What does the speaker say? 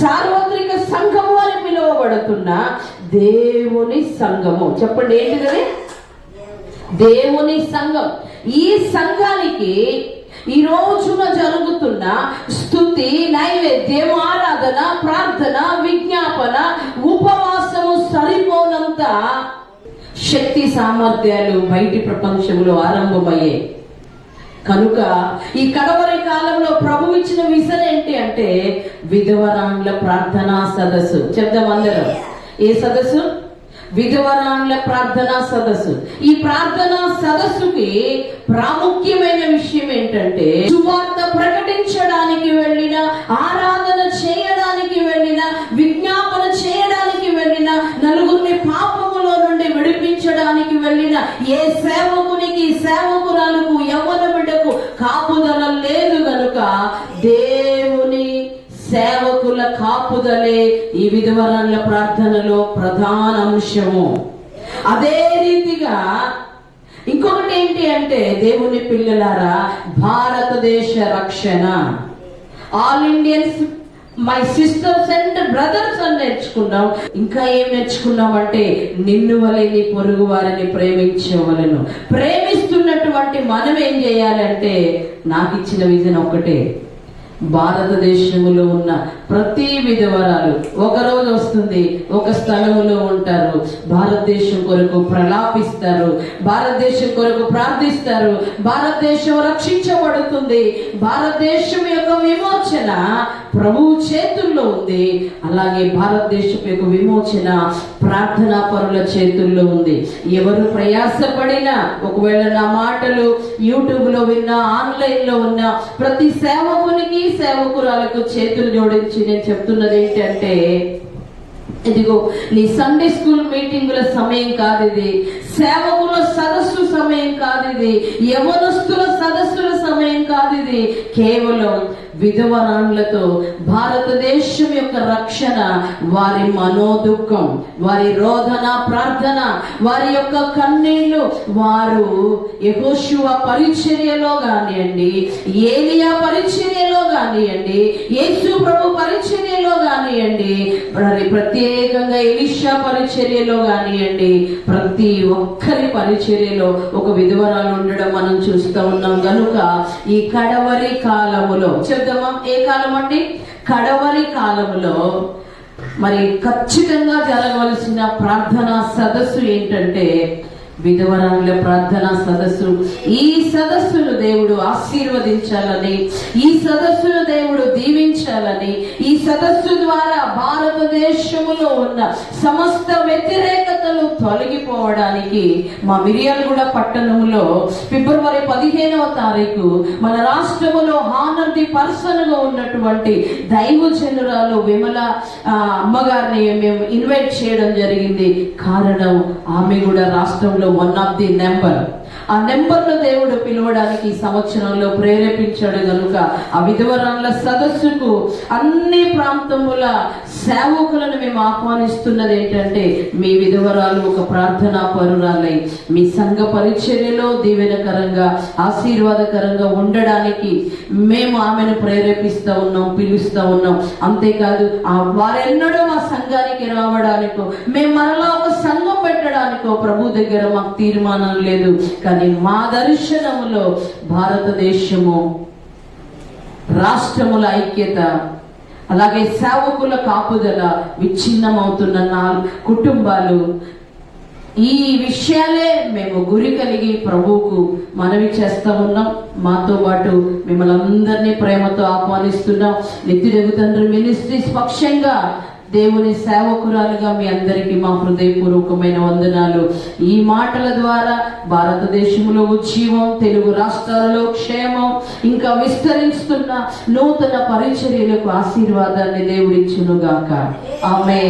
సార్వత్రిక సంఘము అని పిలువబడుతున్న దేవుని సంఘము. చెప్పండి ఏంటిదని దేవుని సంఘం. ఈ సంఘానికి ఈ రోజున జరుగుతున్న స్థుతి నైవేద్యం ఆరాధన ప్రార్థన విజ్ఞాపన ఉపవాసము సరిపోనంత శక్తి సామర్థ్యాలు బయటి ప్రపంచంలో ఆరంభమయ్యాయి. కనుక ఈ కడవరి కాలంలో ప్రభు ఇచ్చిన విజన్ ఏంటి అంటే విధవరాండ్ల ప్రార్థనా సదస్సు. చెప్దాం అందరం. ఏ సదస్సు? విధవరాండ్ల ప్రార్థనా సదస్సు. ఈ ప్రార్థనా సదస్సుకి ప్రాముఖ్యమైన విషయం ఏంటంటే సువార్త ప్రకటించడానికి వెళ్ళిన ఏ సేవకునికి సేవకురాలకు యవ్వన బిడ్డకు కాపుదల లేదు గనుక దేవుని సేవకుల కాపుదలే ఈ విధవరాల ప్రార్థనలో ప్రధాన అంశము. అదే రీతిగా ఇంకొకటి ఏంటి అంటే దేవుని పిల్లలారా భారతదేశ రక్షణ. All Indians my sisters and brothers అని నేర్చుకున్నాం. ఇంకా ఏం నేర్చుకున్నాం అంటే నిన్ను వలె నీ పొరుగు వారిని ప్రేమించవలను. ప్రేమిస్తున్నటువంటి మనం ఏం చేయాలంటే నాకు ఇచ్చిన విజన్ ఒక్కటే. భారతదేశంలో ఉన్న ప్రతి విధవరాలు ఒక రోజు వస్తుంది ఒక స్థలంలో ఉంటారు. భారతదేశం కొరకు ప్రలాపిస్తారు భారతదేశం కొరకు ప్రార్థిస్తారు భారతదేశం రక్షించబడుతుంది. భారతదేశం యొక్క విమోచన ప్రభువు చేతుల్లో ఉంది. అలాగే భారతదేశం యొక్క విమోచన ప్రార్థనా పరుల చేతుల్లో ఉంది. ఎవరు ప్రయాసపడినా ఒకవేళ నా మాటలు యూట్యూబ్లో విన్నా ఆన్లైన్లో ఉన్న ప్రతి సేవకునికి సేవకురాలకు చేతులు జోడించి నేను చెప్తున్నది ఏంటంటే ఇదిగో నీ సండే స్కూల్ మీటింగుల సమయం కాదు ఇది. సేవకుల సదస్సు సమయం కాదు ఇది. యవనస్తుల సదస్సుల సమయం కాదు ఇది. కేవలం విధవరాండ్లతో భారతదేశం యొక్క రక్షణ వారి మనోదుఖం వారి రోధన ప్రార్థన వారి యొక్క కన్నీళ్ళు వారు యహోశివ పరిచర్యలో కానివ్వండి ఏలియా పరిచర్యలో కానివ్వండి యేసు ప్రభు పరిచర్యలో కానివ్వండి మరి ప్రత్యేకంగా ఎలిషా పరిచర్యలో కానివ్వండి ప్రతి ఒక్కరి పరిచర్యలో ఒక విధవరాలు ఉండడం మనం చూస్తూ ఉన్నాం. కనుక ఈ కడవరి కాలములో చెప్దామా ఏ కాలం అండి? కడవరి కాలంలో. మరి ఖచ్చితంగా జరగవలసిన ప్రార్థన సదస్సు ఏంటంటే విధవరాల ప్రార్థన సదస్సు. ఈ సదస్సును దేవుడు ఆశీర్వదించాలని ఈ సదస్సును దేవుడు దీవించాలని ఈ సదస్సు ద్వారా భారతదేశంలో ఉన్న సమస్త వ్యతిరేకతలు తొలగిపోవడానికి మా మిర్యాలగూడ పట్టణంలో ఫిబ్రవరి పదిహేనవ తారీఖు మన రాష్ట్రములో హానర్ ది పర్సన్గా ఉన్నటువంటి దైవజనురాలు విమల అమ్మగారిని మేము ఇన్వైట్ చేయడం జరిగింది. కారణం ఆమె కూడా రాష్ట్రంలో వన్ ఆఫ్ ది నెంబర్ ఆ నెంబర్లో దేవుడు పిలవడానికి ఈ సంవత్సరంలో ప్రేరేపించాడు కనుక ఆ విధవరాన్ల సదస్సుకు అన్ని ప్రాంతముల సేవకులను మేము ఆహ్వానిస్తున్నది ఏంటంటే మీ విధవరాలు ఒక ప్రార్థనా పరురాలై మీ సంఘ పరిచర్యలో దీవెనకరంగా ఆశీర్వాదకరంగా ఉండడానికి మేము ఆమెను ప్రేరేపిస్తా ఉన్నాం పిలుస్తా ఉన్నాం. అంతేకాదు ఆ వారెన్నడూ మా సంఘానికి రావడానికో మేము మరలా ఒక సంఘం పెట్టడానికో ప్రభు దగ్గర మాకు తీర్మానం లేదు. కానీ మా దర్శనములో భారతదేశము రాష్ట్రముల ఐక్యత అలాగే సేవకుల కాపుదల విచ్ఛిన్నమవుతున్న నాలుగు కుటుంబాలు ఈ విషయాలే మేము గురి కలిగి ప్రభువుకు మనవి చేస్తా ఉన్నాం. మాతో పాటు మిమ్మల్ని అందరినీ ప్రేమతో ఆహ్వానిస్తున్నాం. నిత్యుడగు తండ్రి మినిస్ట్రీస్ పక్షంగా దేవుని సేవకురాలుగా మీ అందరికీ మా హృదయపూర్వకమైన వందనాలు. ఈ మాటల ద్వారా భారతదేశంలో ఉజ్జీవం తెలుగు రాష్ట్రాలలో క్షేమం ఇంకా విస్తరిస్తున్న నూతన పరిచర్యలకు ఆశీర్వాదాన్ని దేవుడిచ్చునుగాక. ఆమె